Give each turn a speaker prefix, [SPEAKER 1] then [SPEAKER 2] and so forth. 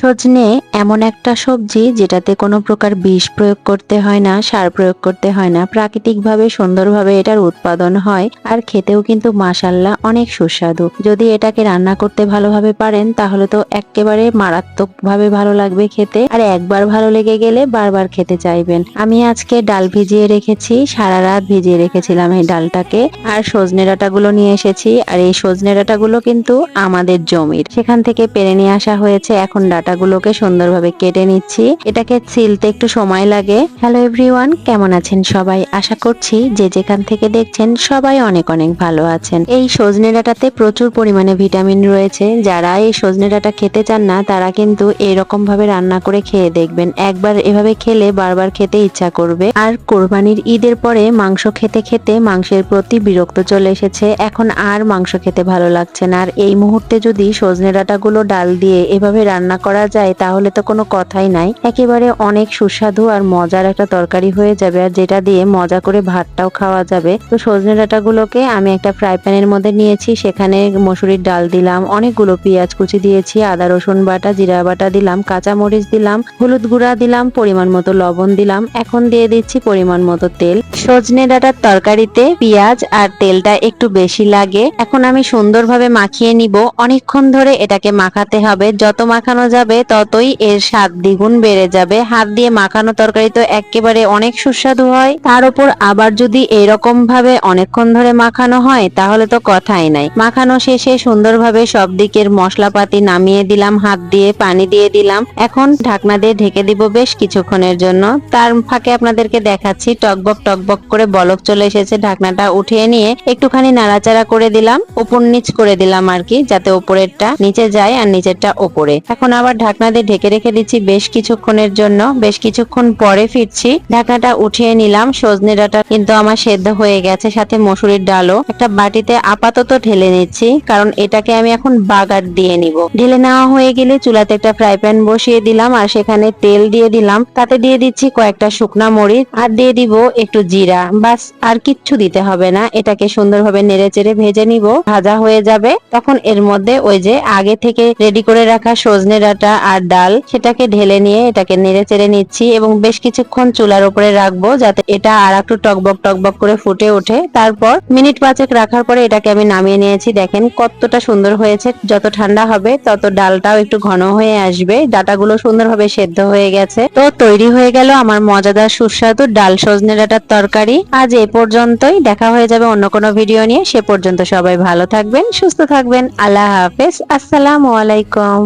[SPEAKER 1] সজনে এমন একটা সবজি যেটাতে কোনো প্রকার বিষ প্রয়োগ করতে হয় না, সার প্রয়োগ করতে হয় না। প্রাকৃতিকভাবে সুন্দরভাবে এটার উৎপাদন হয় আর খেতেও কিন্তু মাসাল্লাহ অনেক সুস্বাদু। যদি এটাকে রান্না করতে ভালোভাবে পারেন, তাহলে তো একেবারে মারাত্মকভাবে ভালো লাগবে খেতে আর একবার ভালো লেগে গেলে বারবার খেতে চাইবেন। আমি আজকে ডাল ভিজিয়ে রেখেছি, সারা রাত ভিজিয়ে রেখেছিলাম এই ডালটাকে আর সজনে ডাঁটাগুলো নিয়ে এসেছি। আর এই সজনে ডাঁটাগুলো কিন্তু আমাদের জমির। সেখান থেকে পেরে নিয়ে আসা হয়েছে এখন ডাটাগুলোকে সুন্দরভাবে কেটে নিচ্ছি। এটাকে ছিলতে একটু সময় লাগে। হ্যালো এভরিওয়ান কেমন আছেন সবাই? আশা করছি যে যেখান থেকে দেখছেন সবাই অনেক অনেক ভালো আছেন। এই সজনে ডাটাতে প্রচুর পরিমাণে ভিটামিন রয়েছে। যারা এই সজনে ডাটা খেতে চান না, তারা কিন্তু এরকম ভাবে রান্না করে খেয়ে দেখবেন। একবার এভাবে খেলে বারবার খেতে ইচ্ছা করবে। আর কোরবানির ঈদের পরে মাংস খেতে খেতে মাংসের প্রতি বিরক্ত চলে এসেছে। এখন আর মাংস খেতে ভালো লাগছে না। আর এই মুহূর্তে যদি সজনে ডাঁটাগুলো ডাল দিয়ে এভাবে রান্না করা যায় তাহলে তো কোনো কথাই নাই। একেবারে অনেক সুস্বাদু আর মজার একটা তরকারি হয়ে যাবে আর যেটা দিয়ে মজা করে ভাতটাও খাওয়া যাবে। তো সজনে ডাঁটাগুলোকে আমি একটা ফ্রাই প্যানের মধ্যে নিয়েছি, সেখানে মসুরির ডাল দিলাম, অনেকগুলো পেঁয়াজ কুচি দিয়েছি, আদা, রসুন বাটা, জিরা বাটা দিলাম কাঁচা মরিচ দিলাম, হলুদ গুঁড়া দিলাম, পরিমাণ মতো লবণ দিলাম, এখন দিয়ে দিচ্ছি পরিমাণ মতো তেল। সজনে ডাঁটার তরকারিতে পেঁয়াজ আর তেলটা একটু বেশি লাগে। এখন আমি সুন্দরভাবে মাখিয়ে নিব। অনেকক্ষণ ধরে এটাকে মাখাতে হবে। যত মাখানো যাবে ততই এর স্বাদ দ্বিগুণ বেড়ে যাবে। হাত দিয়ে মাখানো তরকারি তো একেবারে অনেক সুস্বাদু হয়। তার উপর আবার যদি এরকম ভাবে অনেকক্ষণ ধরে মাখানো হয়, তাহলে তো কথাই নাই। মাখানো শেষে সুন্দরভাবে সব দিকের মশলাপাতি নামিয়ে দিলাম, হাত দিয়ে পানি দিয়ে দিলাম। এখন ঢাকনা দিয়ে ঢেকে দিব বেশ কিছুক্ষণের জন্য। তার ফাঁকে আপনাদেরকে দেখাচ্ছি, টকবক টকবক করে বলক চলে এসেছে। ঢাকনাটা উঠিয়ে নিয়ে একটুখানি নাড়াচাড়া করে দিলাম। উপর নিচ করে দিলাম আর কি, যাতে উপরেরটা নিচে যায় আর নিচেরটা ওপরে। এখন আবার ঢাকনা দিয়ে ঢেকে রেখে দিচ্ছি বেশ কিছুক্ষণের জন্য। বেশ কিছুক্ষণ পরে ফিরছি। ঢাকনাটা উঠিয়ে নিলাম। সজনে ডাটা কিন্তু আমার সেদ্ধ হয়ে গেছে, সাথে মসুরির ডালও। একটা বাটিতে আপাতত ঢেলে নিচ্ছি, কারণ এটাকে আমি এখন বাগার দিয়ে নিব। ঢেলে নেওয়া হয়ে গেলে চুলাতে একটা ফ্রাই প্যান বসিয়ে দিলাম আর সেখানে তেল দিয়ে দিলাম। তাতে দিয়ে দিচ্ছি কয়েকটা শুকনা মরিচ আর দিয়ে দিব একটু জিরা। বাস, আর কিচ্ছু দিতে হবে না। এটাকে সুন্দরভাবে নেড়ে চেড়ে ভেজে নিব। ভাজা হয়ে যাবে। তখন এর মধ্যে ওই যে আগে থেকে রেডি করে রাখা সজনে ডাঁটা আর ডাল, সেটাকে ঢেলে নিয়ে এটাকে নেড়ে চেড়ে নিচ্ছি এবং বেশ কিছুক্ষণ চুলার উপরে রাখব যাতে এটা আর একটু টকবক টকবক করে ফুটে ওঠে। তারপর মিনিট পাঁচেক রাখার পরে এটাকে আমি নামিয়ে নিয়েছি। দেখেন কতটা সুন্দর হয়েছে। যত ঠান্ডা হবে, তত ডালটাও একটু ঘন হয়ে আসবে। ডাটাগুলো সুন্দরভাবে সেদ্ধ হয়ে গেছে। তো তৈরি হয়ে গেল আমার মজাদার সুস্বাদু ডাল সজনে ডাটার তরকারি। আজ এ পর্যন্তই। দেখা হয়ে যাবে অন্য কোনো ভিডিও নিয়ে। সে পর্যন্ত সবাই ভালো থাকবেন, সুস্থ থাকবেন। আল্লাহ হাফেজ। আসসালামু আলাইকুম।